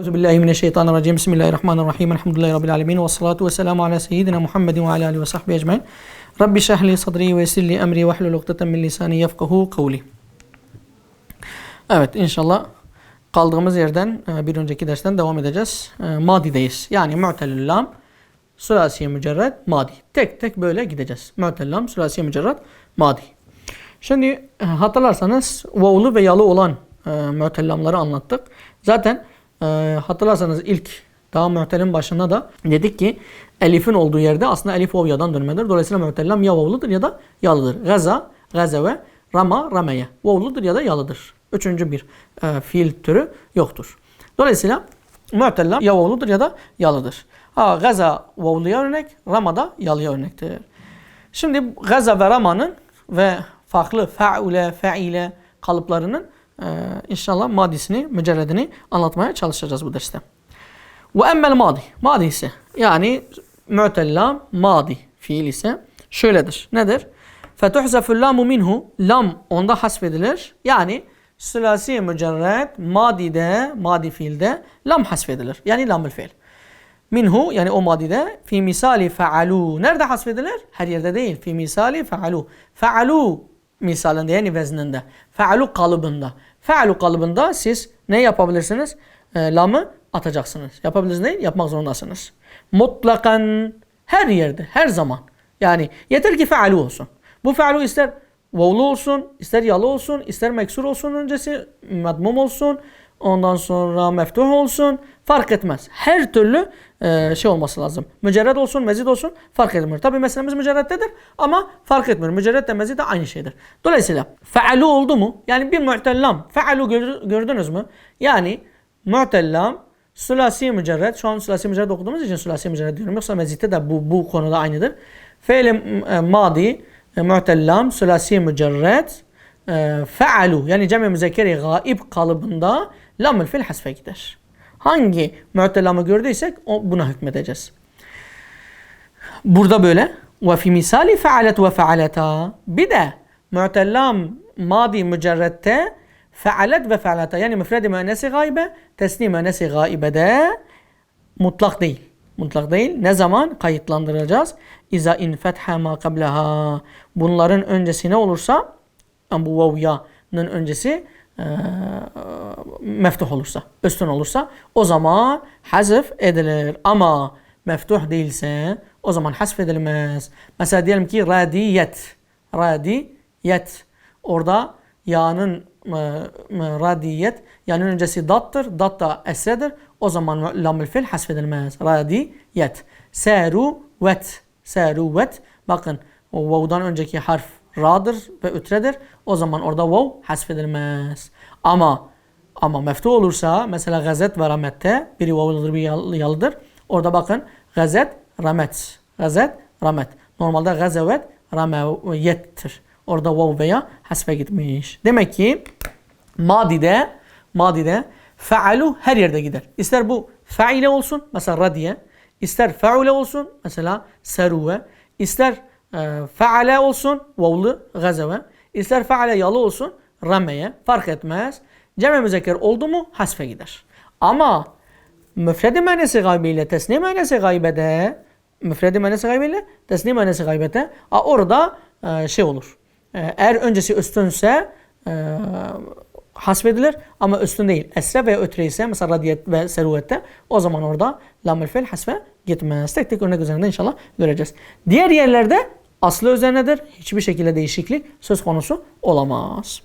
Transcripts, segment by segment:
Euzu billahi mineşşeytanirracim. Bismillahirrahmanirrahim. Elhamdülillahi rabbil alamin ve salatu vesselamü ala seyyidina Muhammedin ve ala alihi ve sahbihi ecmaîn. Rabbi şrah li sadri ve yessir li emri ve hlul ukdeten min lisani yefkahu kavli. Evet inşallah kaldığımız yerden e, bir önceki dersten devam edeceğiz. E, Madideyiz. Yani mu'telül lam sülasiye mücerred madi. Tek tek böyle gideceğiz. Mu'telül lam sülasiye mücerred madi. Şimdi e, hatırlarsanız vavlu ve yalı olan mu'tellamları anlattık. Zaten e, hatırlarsanız ilk daha mu'telin başında da dedik ki elifin olduğu yerde aslında elif vav yadan dönmedir. Dolayısıyla mu'tellam ya vavludur ya da yalıdır. Gaza, gazeve, rama, rameye. Vavludur ya da yalıdır. Üçüncü bir e, fiil türü yoktur. Dolayısıyla mu'tellam ya vavludur ya da yalıdır. Ha, gaza vavluya örnek, rama da yalıya örnektir. Şimdi gaza ve ramanın ve farklı fa'ule, fa'ile kalıplarının e, inşallah madisini, mücerredini anlatmaya çalışacağız bu derste. Ve emmel madi. Madi ise yani mu'tellam madi fiil ise şöyledir. Nedir? Fetuhzeful lamu minhu. Lam onda hasfedilir. Yani sülasi mücerred madide, madi fiilde lam hasfedilir. Yani lamül fiil. Minhu yani o madide fi misali fealu. Nerede hasfedilir? Her yerde değil. Fi misali fealu. Fealu misalinde yani vezninde. Fealu kalıbında. Fealu kalıbında siz ne yapabilirsiniz? E, lamı atacaksınız. Yapabilirsiniz değil, yapmak zorundasınız. Mutlakan her yerde, her zaman. Yani yeter ki fealu olsun. Bu fealu ister vavlu olsun, ister yalı olsun, ister meksur olsun öncesi, madmum olsun, ondan sonra meftuh olsun, fark etmez. Her türlü e, şey olması lazım. Mücerred olsun, mezid olsun fark etmiyor. Tabi meselemiz mücerreddedir ama fark etmiyor. Mücerred de mezid de aynı şeydir. Dolayısıyla fealu oldu mu? Yani bir mu'tellam. Fealu gördünüz mü? Yani mu'tellam sülasi mücerred. Şu an sülasi mücerred okuduğumuz için sülasi mücerred diyorum. Yoksa mezidde de bu, bu konuda aynıdır. Fe'l e, madi e, mu'tellam sülasi mücerred e, fealu yani cem-i müzekkeri gaib kalıbında lamül fil hasfe gider. Hangi mu'tellamı gördüysek o buna hükmedeceğiz. Burada böyle. Ve fi misali fealet ve fealeta. Bir de mu'tellam madi mücerrette fealet ve fealeta yani müfredi müennesi gaybe, tesni müennesi gaibede mutlak değil. Mutlak değil. Ne zaman kayıtlandıracağız? İza in fetha ma qablaha. Bunların öncesi ne olursa bu vavya'nın öncesi e, olursa, üstün olursa o zaman hazf edilir. Ama meftuh değilse o zaman hasf edilmez. Mesela diyelim ki radiyet. Radiyet. Orada ya'nın radiyet yani öncesi dattır. Dat da esredir. O zaman lamül fil hasf edilmez. Radiyet. Seruvet. Seruvet. Bakın vav'dan önceki harf ra'dır ve ütredir. O zaman orada vav hasfedilmez. Ama ama meftu olursa mesela gazet ve ramette biri vavlıdır bir yalıdır. Orada bakın gazet ramet. Gazet ramet. Normalde gazevet rameyettir. Orada vav veya hasfe gitmiş. Demek ki madide madide fealu her yerde gider. İster bu faile olsun mesela radiye. ister feule olsun mesela seruve. ister e, feale olsun vavlu gazeve. İster feale yalı olsun rameye fark etmez. Cem müzekker oldu mu hasfe gider. Ama müfredi manesi gaybiyle tesni manesi gaybede müfredi manesi gaybiyle tesni manesi gaybete orada e, şey olur. E, eğer öncesi üstünse e, hasbedilir ama üstün değil. Esre veya ötre ise mesela radiyet ve seruvette o zaman orada lamül fel hasfe gitmez. Tek tek örnek üzerinde inşallah göreceğiz. Diğer yerlerde aslı üzerinedir. Hiçbir şekilde değişiklik söz konusu olamaz.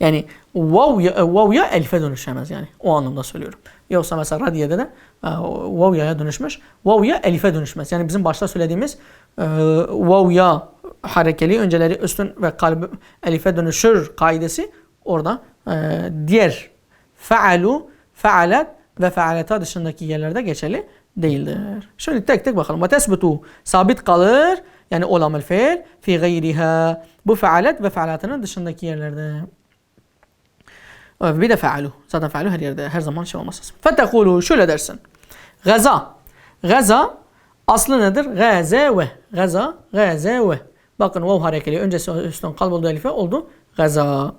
Yani vav ya, vav ya elife dönüşemez yani. O anlamda söylüyorum. Yoksa mesela radiyede de vav ya'ya dönüşmüş. Vav ya elife dönüşmez. Yani bizim başta söylediğimiz e, vav ya harekeli önceleri üstün ve kalbi elife dönüşür kaidesi orada e, diğer fealu, fealet ve fealeta dışındaki yerlerde geçerli değildir. Şimdi tek tek bakalım. Ve tesbutu sabit kalır. Yani olamel fiil fi gayriha. Bu fealet ve fealatının dışındaki yerlerde. Bir de fealu. Zaten fealu her yerde her zaman şey olmaz. Fetekulu şöyle dersin. Gaza. Gaza aslı nedir? Gaze ve. Gaza, gaze ve. Bakın vav harekeli. Öncesi üstün kalb oldu elife oldu. Gaza.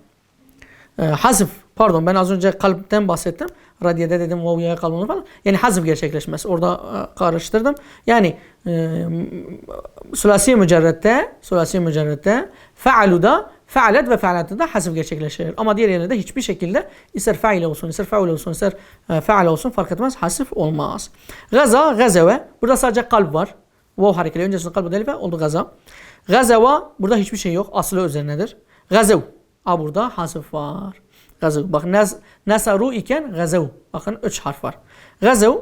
E, hazf pardon ben az önce kalpten bahsettim. Radiyede dedim vav yaya kalmalı falan. Yani hazf gerçekleşmesi. Orada e, karıştırdım. Yani e, sülasi mücerrette sülasi mücerrette fealuda fealet ve fealatı da hazf gerçekleşir. Ama diğer yerlerde hiçbir şekilde ister faile olsun, ister faul olsun, ister e, feal olsun fark etmez. Hasif olmaz. Gaza, gazeve. Burada sadece kalp var. Vav harekeli. Öncesinde kalp delife oldu gaza. Gazeva. Burada hiçbir şey yok. Aslı üzerinedir. Gazev. A burada hasif var. Gazev. Bakın naz, nasaru iken gazev. Bakın üç harf var. Gazev.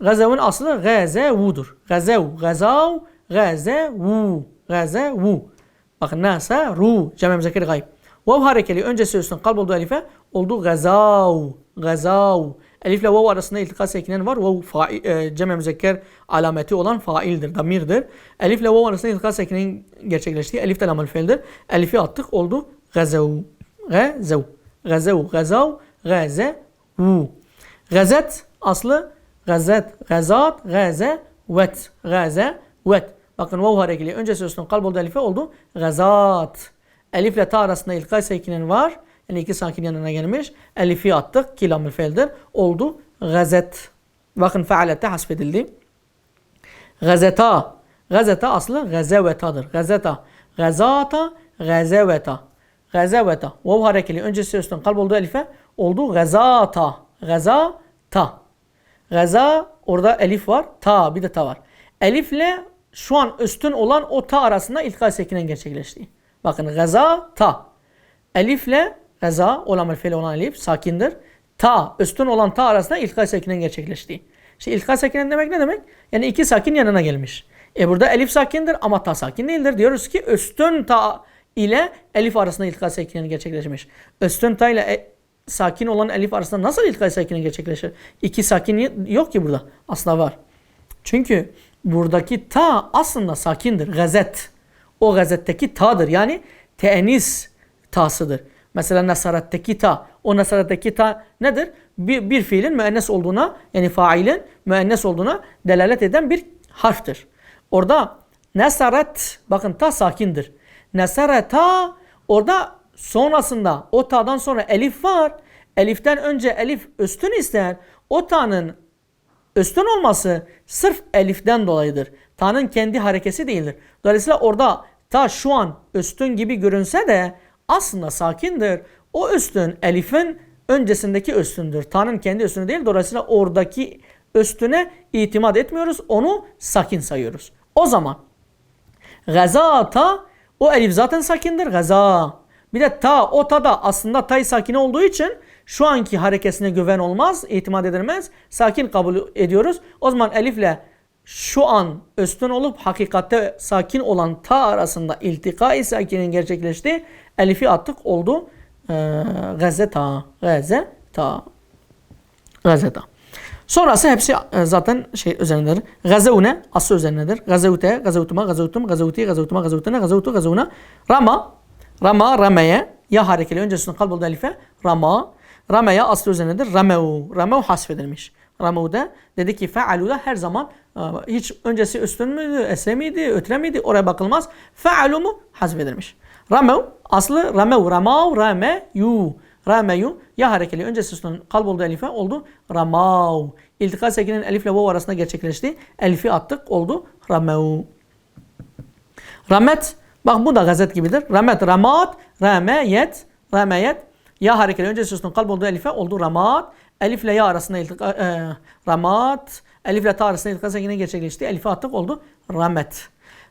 Gazev'in aslı gazevudur. Gazev, gazav, gazevu. Gazevu. Bakın nasa ru cem müzekker gayb. Vav harekeli öncesi üstün kalp olduğu elife oldu gazav. Gazav. Elifle vav arasında iltika sekinen var. Vav fail, e, alameti olan faildir, damirdir. Elifle vav arasında iltika sekinen gerçekleştiği elif de lamel fiildir. Elifi attık oldu gazav. Gazav. Gazav. Gazav. Gazevu. Gazet aslı gazet, gazat, gaze, vet. Gaze, vet. Bakın vav harekeli öncesi üstün kalp oldu elife oldu. Gazat. Elif ile ta arasında ilkay sakinin var. Yani iki sakin yanına gelmiş. Elifi attık. Ki lamül feildir. Oldu gazet. Bakın fealette hasfedildi. Gazeta. Gazeta aslı gazevetadır. Gazeta. Gazata. Gazeveta. Gazeveta. Vav harekeli öncesi üstün kalp oldu elife oldu gazata. Gazata. Gaza orada elif var. Ta bir de ta var. Elifle şu an üstün olan o ta arasında ilkay sekinen gerçekleşti. Bakın gaza ta. Elifle gaza olan fiil olan elif sakindir. Ta üstün olan ta arasında ilkay sekinen gerçekleşti. İşte ilkay sekinen demek ne demek? Yani iki sakin yanına gelmiş. E burada elif sakindir ama ta sakin değildir. Diyoruz ki üstün ta ile elif arasında ilkay sekinen gerçekleşmiş. Üstün ta ile e, sakin olan elif arasında nasıl ilkay sekinen gerçekleşir? İki sakin yok ki burada. Aslında var. Çünkü buradaki ta aslında sakindir. Gazet. O gazetteki ta'dır. Yani tenis tasıdır. Mesela nasaretteki ta. O nasaretteki ta nedir? Bir, bir fiilin müennes olduğuna yani failin müennes olduğuna delalet eden bir harftir. Orada nasaret bakın ta sakindir. Nasareta orada sonrasında o ta'dan sonra elif var. Eliften önce elif üstün ister. O ta'nın üstün olması sırf eliften dolayıdır. Ta'nın kendi harekesi değildir. Dolayısıyla orada ta şu an üstün gibi görünse de aslında sakindir. O üstün elifin öncesindeki üstündür. Ta'nın kendi üstünü değil. Dolayısıyla oradaki üstüne itimat etmiyoruz. Onu sakin sayıyoruz. O zaman gaza ta o elif zaten sakindir. Gaza. Bir de ta o ta da aslında tay sakine olduğu için şu anki harekesine güven olmaz, itimat edilmez. Sakin kabul ediyoruz. O zaman elifle şu an üstün olup hakikatte sakin olan ta arasında iltika-i sakinin gerçekleşti. Elifi attık oldu. Ee, gazeta. Gazeta. Gazeta. Sonrası hepsi e, zaten şey üzerindedir. Gazevne aslı üzerindedir. Gazevte, gazevtuma, gazevtum, gazevti, gazevtuma, gazevtene, gazevtu, gazevuna. Rama, rama, rameye. Ya harekeli öncesinde kalboldu elife. Rama. Rameye aslı üzerindedir. Ramev. Ramev hasfedilmiş. Ramev'de dedi ki fealuda her zaman e, hiç öncesi üstün müydü, esre miydi, ötre miydi oraya bakılmaz. Fealu mu hasfedilmiş. Ramev aslı ramev, ramav, rameyu. Rameyu ya harekeli öncesi üstün kalp oldu elife oldu ramav. İltika sekinin elifle vav arasında gerçekleşti. Elifi attık oldu ramev. Ramet bak bu da gazet gibidir. Ramet, ramat, rameyet, rameyet ya harekeli öncesi üstün kalp oldu elife oldu ramat. Elifle ya arasında iltika, e, ramat. Elifle ta arasında iltika sekine gerçekleşti. Elifi attık oldu ramet.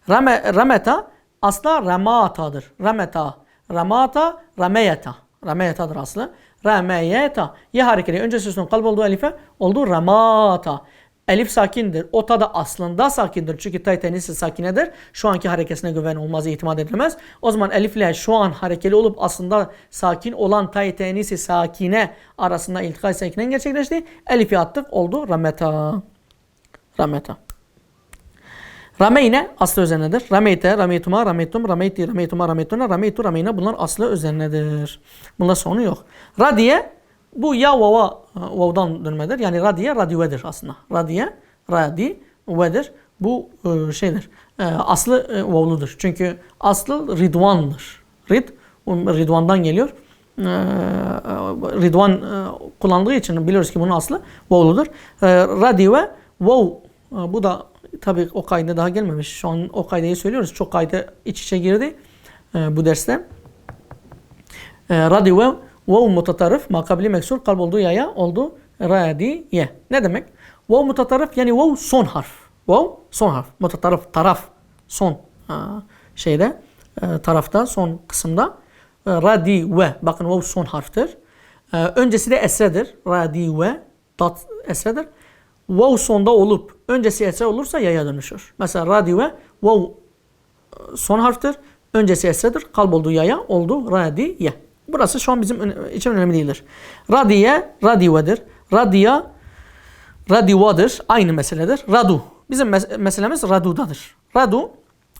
Rame, rameta asla ramatadır. Rameta, ramata, rameyeta. Rameyeta'dır aslı. Rameyeta. Ya harekeli öncesi üstün kalp olduğu elife oldu ramata. Elif sakindir. O ta da aslında sakindir. Çünkü tay tenisi sakinedir. Şu anki harekesine güven olmaz, itimat edilemez. O zaman elifle şu an harekeli olup aslında sakin olan tay tenisi sakine arasında iltikay sakinen gerçekleşti. Elifi attık oldu rameta. Rameta. Rameyne aslı üzerinedir. Rameyte, rameytuma, rameytum, rameyti, rameytuma, rameytuna, rameytu, rameyne bunlar aslı üzerinedir. Bunlar sonu yok. Radiye bu ya vava vavdan dönmedir. Yani radiye radüvedir aslında. Radiye radi vedir. Bu e, şeydir. E, aslı e, vavludur. Çünkü aslı ridvandır. Rid Ridvan'dan geliyor. Ridvan e, kullandığı için biliyoruz ki bunun aslı vow'ludur. E, radi ve wow e, bu da tabii o kayda daha gelmemiş. Şu an o kaydayı söylüyoruz. Çok kayda iç içe girdi e, bu derste. E, radi ve wow mutatarif makabili meksur kalp olduğu yaya oldu radiye. Ne demek? Wow mutatarif yani wow son harf. Wow son harf. Mutatarif taraf son ha, şeyde e, tarafta son kısımda e, radi ve bakın wow son harftir. E, öncesi de esredir. Radi ve tat esredir. Wow sonda olup öncesi esre olursa yaya dönüşür. Mesela radi ve wow e, son harftir. Öncesi esredir. Kalp olduğu yaya oldu radiye. Burası şu an bizim için önemli değildir. Radiye, radivedir. Radiya, radivadır. Aynı meseledir. Radu. Bizim mes- meselemiz radudadır. Radu,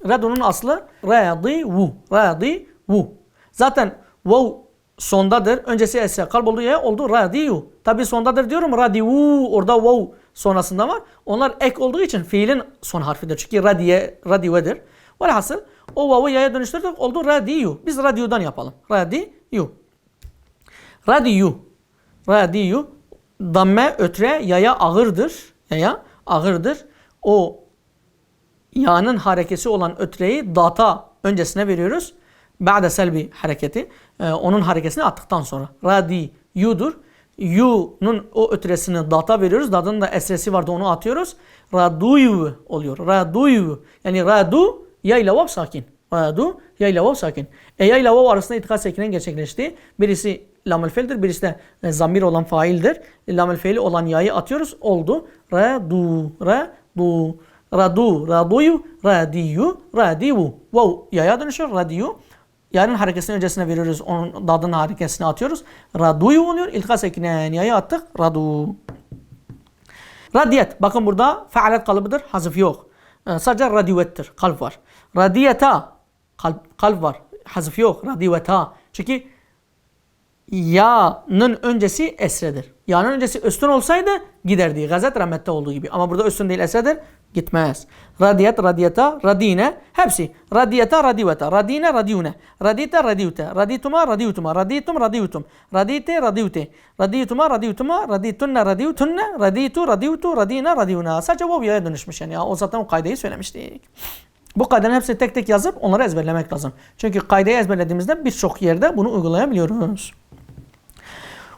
radunun aslı radivu. Radivu. Zaten vav sondadır. Öncesi ise kalp olduğu yaya oldu radiyu. Tabi sondadır diyorum radivu. Orada vav sonrasında var. Onlar ek olduğu için fiilin son harfidir. Çünkü radiye, radivedir. Velhasıl o vav'ı yaya dönüştürdük oldu radiyu. Biz radiyudan yapalım. Radiyu. Radiyu. Radiyu. Damme ötre yaya ağırdır. Yaya ağırdır. O yağının harekesi olan ötreyi data öncesine veriyoruz. Ba'de selbi hareketi. Ee, onun harekesini attıktan sonra. Radi yu'dur. Yu'nun o ötresini data veriyoruz. Data'nın da esresi vardı onu atıyoruz. Raduyu oluyor. Raduyu. Yani radu ya ile vav sakin. Radu ya ile vav sakin. E ya ile vav arasında itikad sekinen gerçekleşti. Birisi lamel feildir. Birisi de e, zamir olan faildir. Lamel feili olan yayı atıyoruz. Oldu. Radu. Radu. Radu, raduyu, radiyu, radivu. Wow yaya dönüşüyor. Radiyu. Yayının harekesini öncesine veriyoruz. Onun dadının harekesini atıyoruz. Raduyu oluyor. İlka sekinen yayı attık. Radu. Radiyet. Bakın burada faalet kalıbıdır. Hazıf yok. Ee, sadece radivettir. Kalp var. Radiyeta. Kalp, kalp var. Hazıf yok. Radiveta. Çünkü ya'nın öncesi esredir. Ya'nın öncesi üstün olsaydı giderdi. Gazet rahmette olduğu gibi. Ama burada üstün değil esredir. Gitmez. Radiyet, radiyeta, radine. Hepsi. Radiyeta, radiveta. Radine, radiyune. Radite, radiyute. Radituma, radiyutuma. Raditum, radiyutum. Radite, radiyute. Radiyutuma, radiyutuma. Raditunne, radiyutunne. Raditu, radiyutu. Radine, radiyuna. Sadece yere dönüşmüş yani. Ya, o zaten o kaydeyi söylemiştik. Bu kaydenin hepsini tek tek yazıp onları ezberlemek lazım. Çünkü kaydeyi ezberlediğimizde birçok yerde bunu uygulayabiliyoruz.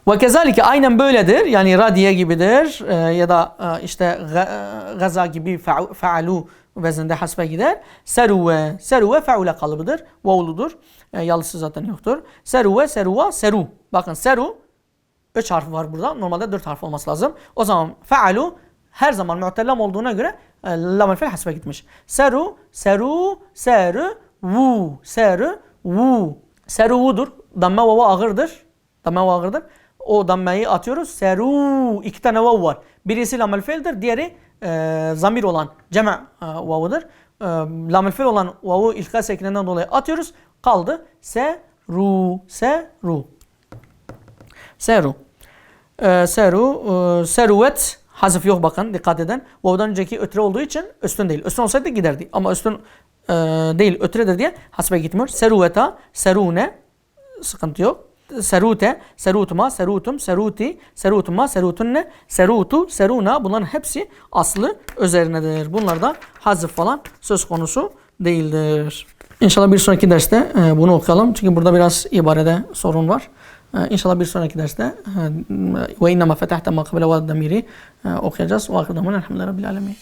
Ve kezalike aynen böyledir. Yani radiye gibidir e, ya da e, işte e, gaza gibi fa- faalu vezinde hasbe gider. Seruve, seruve faule kalıbıdır. Vavludur. E, yalısı zaten yoktur. Seruve, seruva, seru. Bakın seru 3 harf var burada. Normalde 4 harf olması lazım. O zaman faalu her zaman mu'tellam olduğuna göre e, lamel fel hasbe gitmiş. Seru, seru, seru, vu, seru, vu. Seruvudur. Damme vava ağırdır. Damme vava ağırdır. O dammeyi atıyoruz. Seru. iki tane vav var. Birisi lamel feldir. Diğeri e, zamir olan cema e, vavıdır. E, lamel fel olan vavu ilka sekininden dolayı atıyoruz. Kaldı. Seru. Seru. Seru. Ee, seru, e, seruvet hazıf yok bakın dikkat edin. Vav'dan önceki ötre olduğu için üstün değil. Üstün olsaydı giderdi. Ama üstün e, değil ötredir diye hasbe gitmiyor. Seruveta, serune sıkıntı yok. Serute, serutuma, serutum, seruti, serutuma, serutunne, serutu, seruna bunların hepsi aslı üzerinedir. Bunlarda hazıf falan söz konusu değildir. İnşallah bir sonraki derste e, bunu okuyalım. Çünkü burada biraz ibarede sorun var. E, İnşallah bir sonraki derste e, ve innema fetahte ma kabile ve damiri e, okuyacağız. Ve akıdamun elhamdülillahi rabbil alemin.